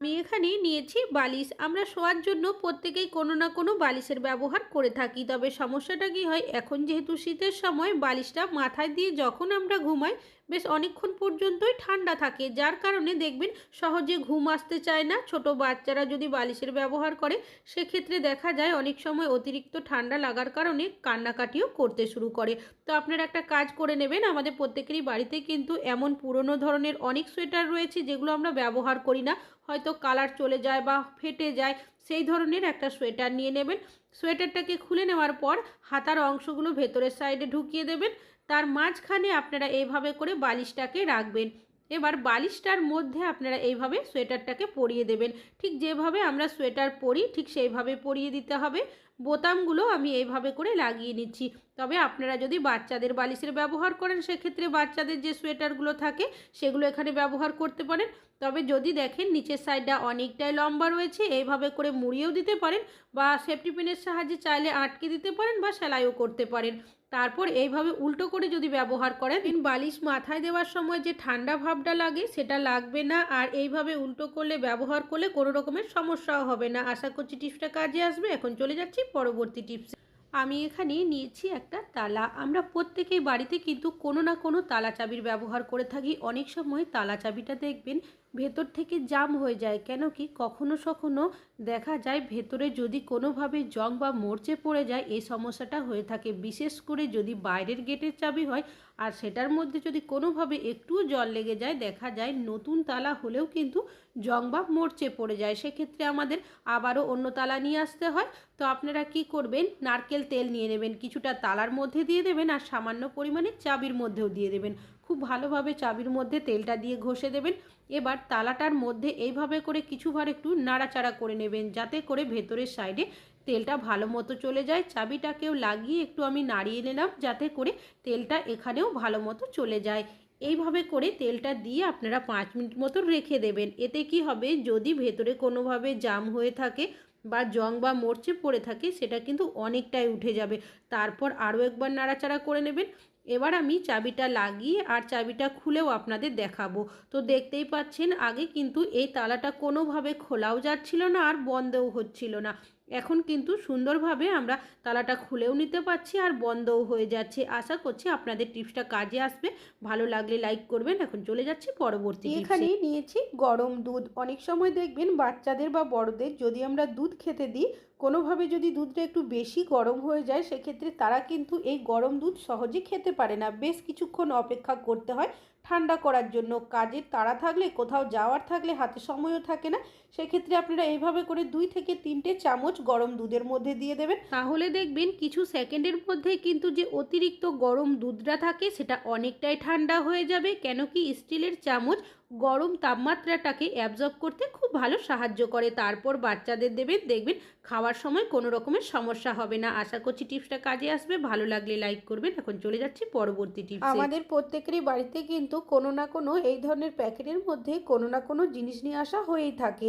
আমি এখানে নিয়েছি বালিশ। আমরা শোয়ার জন্য প্রত্যেকেই কোনো না কোনো বালিশের ব্যবহার করে থাকি। তবে সমস্যাটা কী হয়, এখন যেহেতু শীতের সময় বালিশটা মাথায় দিয়ে যখন আমরা ঘুমাই বেশ অনেকক্ষণ পর্যন্তই ঠান্ডা থাকে, যার কারণে দেখবেন সহজে ঘুম আসতে চায় না। ছোট বাচ্চারা যদি বালিশের ব্যবহার করে, সেক্ষেত্রে দেখা যায় অনেক সময় অতিরিক্ত ঠান্ডা লাগার কারণে কান্নাকাটিও করতে শুরু করে। তো আপনারা একটা কাজ করে নেবেন, আমাদের প্রত্যেকেরই বাড়িতে কিন্তু এমন পুরনো ধরনের অনেক সোয়েটার রয়েছে, যেগুলো আমরা ব্যবহার করি না। হয়তো কালার চলে যায় বা ফেটে যায়, সেই ধরনের একটা সোয়েটার নিয়ে নেবেন। সোয়েটারটাকে খুলে নেওয়ার পর হাতার অংশগুলো ভেতরের সাইডে ঢুকিয়ে দেবেন। তার মাঝখানে আপনারা এইভাবে করে বালিশটাকে রাখবেন। এবার বালিশটার মধ্যে আপনারা এইভাবে সোয়েটারটাকে পরিয়ে দেবেন। ঠিক যেভাবে আমরা সোয়েটার পরি, ঠিক সেইভাবে পরিয়ে দিতে হবে। বোতামগুলো আমি এইভাবে করে লাগিয়ে নিচ্ছি। তবে আপনারা যদি বাচ্চাদের বালিশের ব্যবহার করেন, সেক্ষেত্রে বাচ্চাদের যে সোয়েটারগুলো থাকে, সেগুলো এখানে ব্যবহার করতে পারেন। তবে যদি দেখেন নিচের সাইডটা অনেকটাই লম্বা রয়েছে, এইভাবে করে মুড়িয়েও দিতে পারেন বা সেফটি পিনের সাহায্যে চাইলে আটকে দিতে পারেন বা সেলাইও করতে পারেন। তারপর এইভাবে উল্টো করে যদি ব্যবহার করেন, দিন বালিশ মাথায় দেওয়ার সময় যে ঠান্ডা ভাবটা লাগে, সেটা লাগবে না। আর এইভাবে উল্টো করলে, ব্যবহার করলে কোনো রকমের সমস্যাও হবে না। আশা করছি টিপসটা কাজে আসবে। এখন চলে যাচ্ছি পরবর্তী টিপস। আমি এখানে নিয়েছি একটা তালা। আমরা প্রত্যেকেই বাড়িতে কিন্তু কোনো না কোনো তালা চাবির ব্যবহার করে থাকি। অনেক সময় তালা চাবিটা দেখবেন ভেতর থেকে জাম হয়ে যায়। কেন কি কখনো সখনো দেখা যায় ভেতরে যদি কোনোভাবে জং বা মরচে পড়ে যায় এই সমস্যাটা হয়ে থাকে। বিশেষ করে যদি বাইরের গেটের চাবি হয় আর সেটার মধ্যে যদি কোনোভাবে একটুও জল লেগে যায়, দেখা যায় নতুন তালা হলেও কিন্তু জং বা মরচে পড়ে যায়। সেক্ষেত্রে আমাদের আবারও অন্য তালা নিয়ে আসতে হয়। তো আপনারা কি করবেন? নারকেল তেল নিয়ে নেবেন। কিছুটা তালার মধ্যে দিয়ে দেবেন আর সামান্য পরিমাণে চাবির মধ্যেও দিয়ে দেবেন। খুব ভালোভাবে চাবির মধ্যে তেলটা দিয়ে ঘষে দেবেন। এবার তালাটার মধ্যে এইভাবে করে কিছুবার একটু নাড়াচাড়া করে নেবেন, যাতে করে ভেতরের সাইডে তেলটা ভালো মতো চলে যায়। চাবিটাকেও লাগিয়ে একটু আমি নাড়িয়ে নিলাম, যাতে করে তেলটা এখানেও ভালো মতো চলে যায়। এইভাবে করে তেলটা দিয়ে আপনারা পাঁচ মিনিট মতো রেখে দেবেন। এতে কি হবে, যদি ভেতরে কোনোভাবে জাম হয়ে থাকে বা জং বা মরচে পড়ে থাকে, সেটা কিন্তু অনেকটাই উঠে যাবে। তারপর আরও একবার নাড়াচাড়া করে নেবেন। এবার আমি চাবিটা লাগিয়ে আর চাবিটা খুলেও আপনাদের দেখাবো। তো দেখতেই পাচ্ছেন, আগে কিন্তু এই তালাটা কোনোভাবে খোলাও যাচ্ছিল না আর বন্ধও হচ্ছিল না। এখন কিন্তু সুন্দরভাবে আমরা তালাটা খুলেও নিতে পারছি আর বন্ধও হয়ে যাচ্ছে। আশা করছি আপনাদের টিপসটা কাজে আসবে। ভালো লাগলে লাইক করবেন। এখন চলে যাচ্ছি পরবর্তী এখানে নিয়েছি গরম দুধ। অনেক সময় দেখবেন বাচ্চাদের বা বড়দের যদি আমরা দুধ খেতে দিই, কোনোভাবে যদি দুধটা একটু বেশি গরম হয়ে যায়, সেক্ষেত্রে তারা কিন্তু এই গরম দুধ সহজে খেতে পারে না। বেশ কিছুক্ষণ অপেক্ষা করতে হয় ঠান্ডা করার জন্য। কাজের তাড়া থাকলে, কোথাও যাওয়ার থাকলে, হাতে সময়ও থাকে না। সেক্ষেত্রে আপনারা এইভাবে করে দুই থেকে তিনটে চামচ গরম দুধের মধ্যে দিয়ে দেবেন। তাহলে দেখবেন কিছু সেকেন্ডের মধ্যে কিন্তু যে অতিরিক্ত গরম দুধটা থাকে সেটা অনেকটাই ঠান্ডা হয়ে যাবে কেন কি স্টিলের চামচ গরম তাপমাত্রাটাকে অ্যাবজর্ব করতে খুব ভালো সাহায্য করে। তারপর বাচ্চাদের দেবেন দেখবেন খাওয়ার সময় কোনো রকমের সমস্যা হবে না। আশা করছি টিপসটা কাজে আসবে। ভালো লাগলে লাইক করবেন। এখন চলে যাচ্ছি পরবর্তী টিপস। আমাদের প্রত্যেকেরই বাড়িতে কিন্তু কোনো না কোনো এই ধরনের প্যাকেটের মধ্যে কোনো না কোনো জিনিস নিয়ে আসা হয়েই থাকে।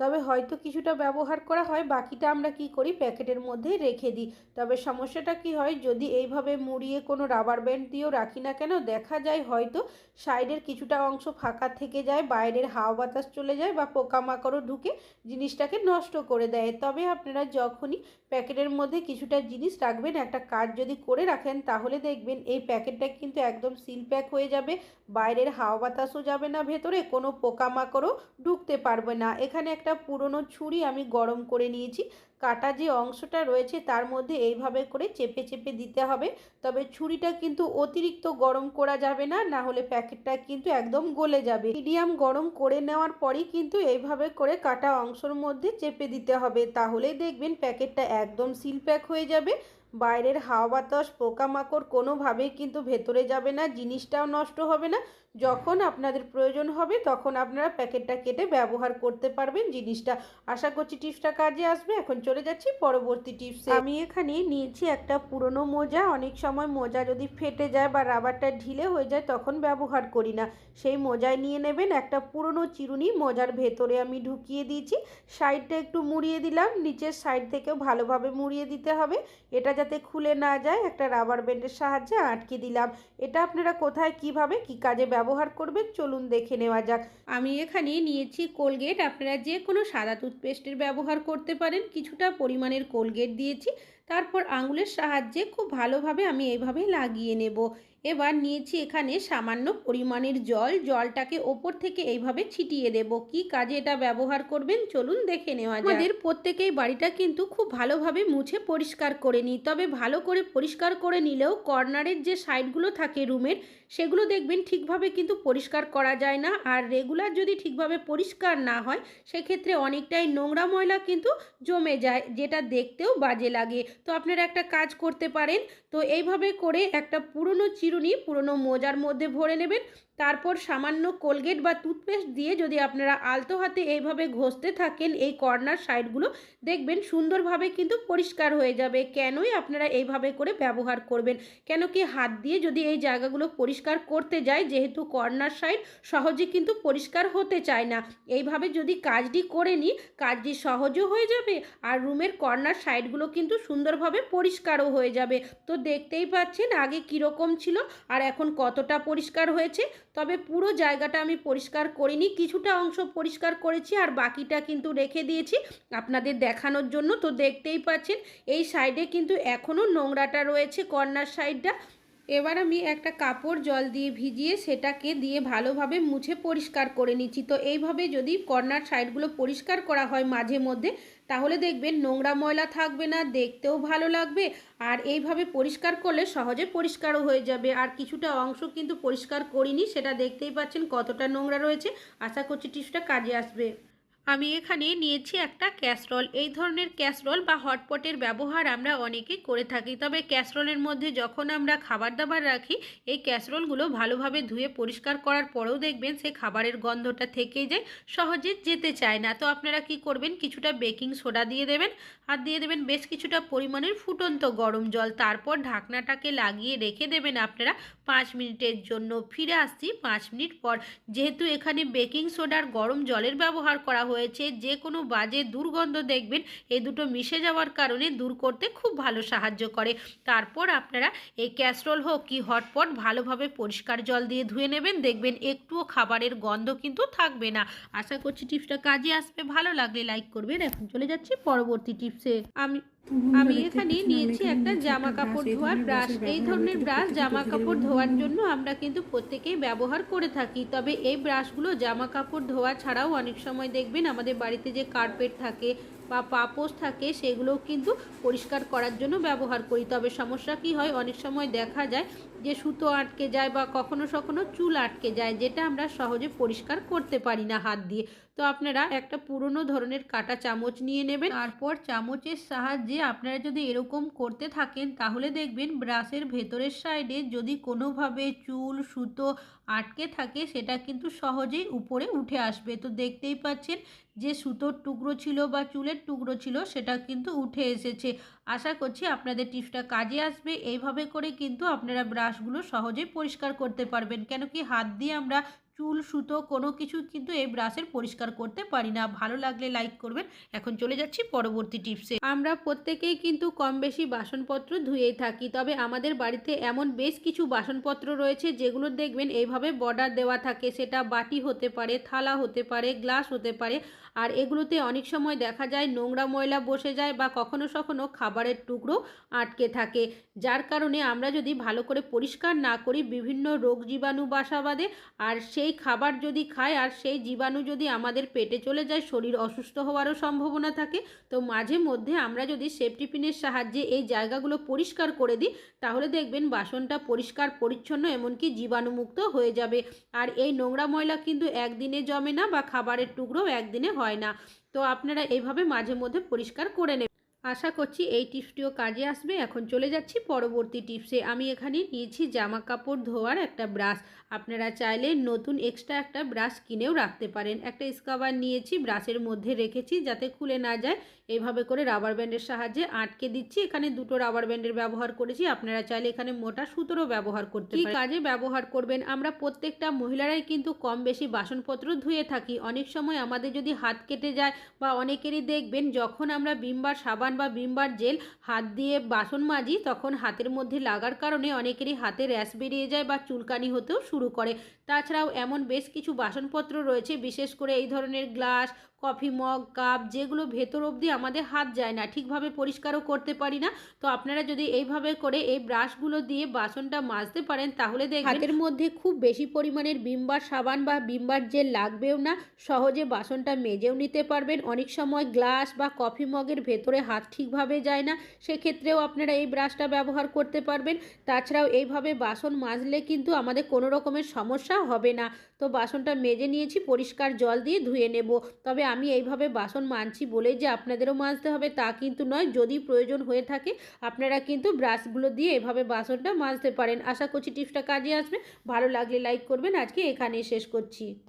তবে হয়তো কিছুটা ব্যবহার করা হয়, বাকিটা আমরা কি করি? প্যাকেটের মধ্যে রেখে দিই। তবে সমস্যাটা কি হয়, যদি এইভাবে মুড়িয়ে কোনো রাবার ব্যান্ড দিয়েও রাখি না কেন, দেখা যায় হয়তো সাইডের কিছুটা অংশ ফাঁকা থেকে যায়, বাইরের হাওয়া বাতাস চলে যায় বা পোকামাকড়ও ঢুকে জিনিসটাকে নষ্ট করে দেয়। তবে আপনারা যখনই প্যাকেটের মধ্যে কিছুটা জিনিস রাখবেন, একটা কাজ যদি করে রাখেন, তাহলে দেখবেন এই প্যাকেটটা কিন্তু একদম সিল প্যাক হয়ে যাবে, বাইরের হাওয়া বাতাসও যাবে না, ভেতরে কোনো পোকামাকড়ও ঢুকতে পারবে না। এখানে একটা পুরনো ছুরি আমি গরম করে নিয়েছি। কাটা যে অংশটা রয়েছে তার মধ্যে এইভাবে করে চেপে চেপে দিতে হবে। তবে ছুরিটা কিন্তু অতিরিক্ত গরম করা যাবে না না হলে প্যাকেটটা কিন্তু একদম গলে যাবে। মিডিয়াম গরম করে নেওয়ার পরই কিন্তু এইভাবে করে কাটা অংশের মধ্যে চেপে দিতে হবে। তাহলেই দেখবেন প্যাকেটটা একদম সিল প্যাক হয়ে যাবে। বাইরের হাওয়া বাতাস, পোকামাকড় কোনোভাবেই কিন্তু ভেতরে যাবে না, জিনিসটাও নষ্ট হবে না। যখন আপনাদের প্রয়োজন হবে, তখন আপনারা প্যাকেটটা কেটে ব্যবহার করতে পারবেন জিনিসটা। আশা করছি টিপসটা কাজে আসবে। এখন চলে যাচ্ছি পরবর্তী টিপসে। আমি এখানে নিয়েছি একটা পুরনো মোজা। অনেক সময় মোজা যদি ফেটে যায় বা রাবারটা ঢিলে হয়ে যায়, তখন ব্যবহার করি না। সেই মোজায় নিয়ে নেবেন একটা পুরনো চিরুনি। মোজার ভেতরে আমি ঢুকিয়ে দিয়েছি। সাইডটা একটু মুড়িয়ে দিলাম। নিচের সাইড থেকেও ভালোভাবে মুড়িয়ে দিতে হবে। এটা যাতে খুলে না যায়, একটা রাবার ব্যান্ডের সাহায্যে আটকে দিলাম। এটা আপনারা কোথায়, কীভাবে, কি কাজে ব্যবহার করবেন, চলুন দেখে নেওয়া যাক। আমি এখানে নিয়েছি কোলগেট, আপনারা যে কোনো সাদা টুথপেস্টের ব্যবহার করতে পারেন, কিছুটা পরিমাণের কোলগেট দিয়েছি, তারপর আঙুলের সাহায্যে খুব ভালোভাবে আমি এইভাবে লাগিয়ে নেব। এবার নিয়েছি এখানে সামান্য পরিমাণের জল, জলটাকে ওপর থেকে এইভাবে ছিটিয়ে দেব। কি কাজে এটা ব্যবহার করবেন, চলুন দেখে নেওয়া আমাদের প্রত্যেকেই বাড়িটা কিন্তু খুব ভালোভাবে মুছে পরিষ্কার করে নিই, তবে ভালো করে পরিষ্কার করে নিলেও কর্নারের যে সাইডগুলো থাকে রুমের সেগুলো দেখবেন ঠিকভাবে কিন্তু পরিষ্কার করা যায় না। আর রেগুলার যদি ঠিকভাবে পরিষ্কার না হয়, সেক্ষেত্রে অনেকটাই নোংরা ময়লা কিন্তু জমে যায়, যেটা দেখতেও বাজে লাগে। তো আপনারা একটা কাজ করতে পারেন। তো এইভাবে করে একটা পুরনো চিরুনি, পুরনো মোজার মধ্যে ভরে নেবেন। তারপর সামান্য কোলগেট বা টুথপেস্ট দিয়ে যদি আপনারা আলতো হাতে এইভাবে ঘষতে থাকেন, এই কর্নার সাইডগুলো দেখবেন সুন্দরভাবে কিন্তু পরিষ্কার হয়ে যাবে। কেনই আপনারা এইভাবে করে ব্যবহার করবেন? কেন কি হাত দিয়ে যদি এই জায়গাগুলো পরিষ্কার করতে যায় যেহেতু কর্নার সাইড সহজে কিন্তু পরিষ্কার হতে চায় না। এইভাবে যদি কাজটি করে নিই, কাজটি সহজও হয়ে যাবে আর রুমের কর্নার সাইডগুলো কিন্তু সুন্দরভাবে পরিষ্কারও হয়ে যাবে। তো দেখতেই পাচ্ছেন আগে কীরকম ছিল আর এখন কতটা পরিষ্কার হয়েছে? তবে পুরো জায়গাটা আমি পরিষ্কার করিনি, কিছুটা অংশ পরিষ্কার করেছি আর বাকিটা কিন্তু রেখে দিয়েছি আপনাদের দেখানোর জন্য। তো দেখতেই পাচ্ছেন, এই সাইডে কিন্তু এখনও নোংরাটা রয়েছে কর্নার সাইডটা। এবার আমি একটা কাপড় জল দিয়ে ভিজিয়ে সেটাকে দিয়ে ভালোভাবে মুছে পরিষ্কার করে নিচ্ছি। তো এইভাবে যদি কর্নার সাইডগুলো পরিষ্কার করা হয় মাঝে মধ্যে তাহলে দেখবেন নোংরা ময়লা থাকবে না, দেখতেও ভালো লাগবে আর এইভাবে পরিষ্কার করলে সহজে পরিষ্কারও হয়ে যাবে। আর কিছুটা অংশ কিন্তু পরিষ্কার করিনি, সেটা দেখতেই পাচ্ছেন কতটা নোংরা রয়েছে। আশা করছি টিপসটা কাজে আসবে। আমি এখানে নিয়েছি একটা ক্যাসরল। এই ধরনের ক্যাসরল বা হটপটের ব্যবহার আমরা অনেকেই করে থাকি। তবে ক্যাসরলের মধ্যে যখন আমরা খাবার দাবার রাখি, এই ক্যাসরলগুলো ভালোভাবে ধুয়ে পরিষ্কার করার পরেও দেখবেন সে খাবারের গন্ধটা থেকে যায়, সহজে যেতে চায় না। তো আপনারা কি করবেন? কিছুটা বেকিং সোডা দিয়ে দেবেন আর দিয়ে দেবেন বেশ কিছুটা পরিমাণের ফুটন্ত গরম জল। তারপর ঢাকনাটাকে লাগিয়ে রেখে দেবেন আপনারা পাঁচ মিনিটের জন্য। ফিরে আসছি পাঁচ মিনিট পর। যেহেতু এখানে বেকিং সোডার গরম জলের ব্যবহার করা হয়েছে যে কোনো বাজে দুর্গন্ধ দেখবেন, এই দুটো মিশে যাওয়ার কারণে দূর করতে খুব ভালো সাহায্য করে। তারপর আপনারা এই ক্যাসরোল হোক কি হটপট ভালোভাবে পরিষ্কার জল দিয়ে ধুয়ে নেবেন, দেখবেন একটুও খাবারের গন্ধ কিন্তু থাকবে না। আশা করছি টিপসটা কাজে আসবে। ভালো লাগলে লাইক করবেন। এখন চলে যাচ্ছি পরবর্তী টিপসে। আমি আমি এখানে নিয়েছি একটা জামা কাপড় ধোয়ার ব্রাশ। এই ধরনের ব্রাশ জামা কাপড় ধোয়ার জন্য আমরা কিন্তু প্রত্যেকেই ব্যবহার করে থাকি। তবে এই ব্রাশগুলো জামা কাপড় ধোয়া ছাড়াও অনেক সময় দেখবেন আমাদের বাড়িতে যে কার্পেট থাকে বা পাপোস থাকে, সেগুলোও কিন্তু পরিষ্কার করার জন্য ব্যবহার করি। তবে সমস্যা কি হয়, অনেক সময় দেখা যায় যে সুতো আটকে যায় বা কখনো কখনো চুল আটকে যায়, যেটা আমরা সহজে পরিষ্কার করতে পারি না হাত দিয়ে। তো আপনারা একটা পুরনো ধরনের কাটা চামচ নিয়ে নেবেন। তারপর চামচের সাহায্যে আপনারা যদি এরকম করতে থাকেন, তাহলে দেখবেন ব্রাশের ভেতরের সাইডে যদি কোনোভাবে চুল, সুতো আটকে থাকে, সেটা কিন্তু সহজেই উপরে উঠে আসবে। তো দেখতেই পাচ্ছেন যে সুতোর টুকরো ছিল বা চুলের টুকরো ছিল সেটা কিন্তু উঠে এসেছে। আশা করছি আপনাদের টিপসটা কাজে আসবে। এইভাবে করে কিন্তু আপনারা ব্রাশগুলো সহজেই পরিষ্কার করতে পারবেন। কেন কি হাত দিয়ে আমরা চুল, সুতো, কোনো কিছু কিন্তু এই ব্রাশের পরিষ্কার করতে পারি না। ভালো লাগলে লাইক করবেন। এখন চলে যাচ্ছি পরবর্তী টিপসে। আমরা প্রত্যেকেই কিন্তু কম বেশি বাসনপত্র ধুয়েই থাকি, তবে আমাদের বাড়িতে এমন বেশ কিছু বাসনপত্র রয়েছে যেগুলো দেখবেন এইভাবে বর্ডার দেওয়া থাকে। সেটা বাটি হতে পারে, থালা হতে পারে, গ্লাস হতে পারে। আর এগুলোতে অনেক সময় দেখা যায় নোংরা ময়লা বসে যায় বা কখনো কখনো খাবারের টুকরো আটকে থাকে। যার কারণে আমরা যদি ভালো করে পরিষ্কার না করি, বিভিন্ন রোগ জীবাণু বাসা বাঁধে। আর সেই খাবার যদি খায় আর সেই জীবাণু যদি আমাদের পেটে চলে যায়, শরীর অসুস্থ হওয়ারও সম্ভাবনা থাকে। তো মাঝে মধ্যে আমরা যদি সেফটি পিনের সাহায্যে এই জায়গাগুলো পরিষ্কার করে দিই, তাহলে দেখবেন বাসনটা পরিষ্কার, পরিচ্ছন্ন, এমনকি জীবাণুমুক্ত হয়ে যাবে। আর এই নোংরা ময়লা কিন্তু একদিনে জমে না বা খাবারের টুকরো একদিনে হয় না। তো আপনারা এইভাবে মাঝে মধ্যে পরিষ্কার করে নেবেন। আশা করছি এই টিপসটিও কাজে আসবে। এখন চলে যাচ্ছি পরবর্তী টিপসে। আমি এখানে নিয়েছি জামা কাপড় ধোয়ার একটা ব্রাশ। আপনারা চাইলে নতুন এক্সট্রা একটা ব্রাশ কিনেও রাখতে পারেন। একটা স্কাবার নিয়েছি, ব্রাশের মধ্যে রেখেছি যাতে খুলে না যায়। এইভাবে করে রাবার ব্যান্ডের সাহায্যে আটকে দিচ্ছি। এখানে দুটো রাবার ব্যান্ডের ব্যবহার করেছি। আপনারা চাইলে এখানে মোটা সুতোরও ব্যবহার করতে পারেন। কাজে ব্যবহার করবেন? আমরা প্রত্যেকটা মহিলারাই কিন্তু কম বেশি বাসনপত্র ধুয়ে থাকি। অনেক সময় আমাদের যদি হাত কেটে যায় বা অনেকেরই দেখবেন যখন আমরা বিমবার সাবান বা বিমবার জেল হাত দিয়ে বাসন মাজি তখন হাতের মধ্যে লাগার কারণে অনেকেরই হাতে র্যাশ বেরিয়ে যায় বা চুলকানি হতেও শুরু করে। তাছাড়াও এমন বেশ কিছু বাসনপত্র রয়েছে বিশেষ করে এই ধরনের গ্লাস কফি মগ, কাপ, যেগুলো ভেতর অবধি আমাদের হাত যায় না, ঠিকভাবে পরিষ্কারও করতে পারি না। তো আপনারা যদি এইভাবে করে এই ব্রাশগুলো দিয়ে বাসনটা মাজতে পারেন, তাহলে দেখবেন হাতের মধ্যে খুব বেশি পরিমাণের বিমবার সাবান বা বিমবার জেল লাগবেও না, সহজে বাসনটা মেজেও নিতে পারবেন। অনেক সময় গ্লাস বা কফি মগের ভেতরে হাত ঠিকভাবে যায় না, সেক্ষেত্রেও আপনারা এই ব্রাশটা ব্যবহার করতে পারবেন। তাছাড়াও এইভাবে বাসন মাজলে কিন্তু আমাদের কোনো রকমের সমস্যা হবে না। তো বাসনটা মেজে নিয়েছি, পরিষ্কার জল দিয়ে ধুয়ে নেব। তবে আমি এইভাবে বাসন মানছি বলেই যে আপনাদেরও মাজতে হবে, তা কিন্তু নয়। যদি প্রয়োজন হয়ে থাকে, আপনারা কিন্তু ব্রাশগুলো দিয়ে এভাবে বাসনটা মাজতে পারেন। আশা করছি টিপসটা কাজে আসবে। ভালো লাগলে লাইক করবেন। আজকে এখানেই শেষ করছি।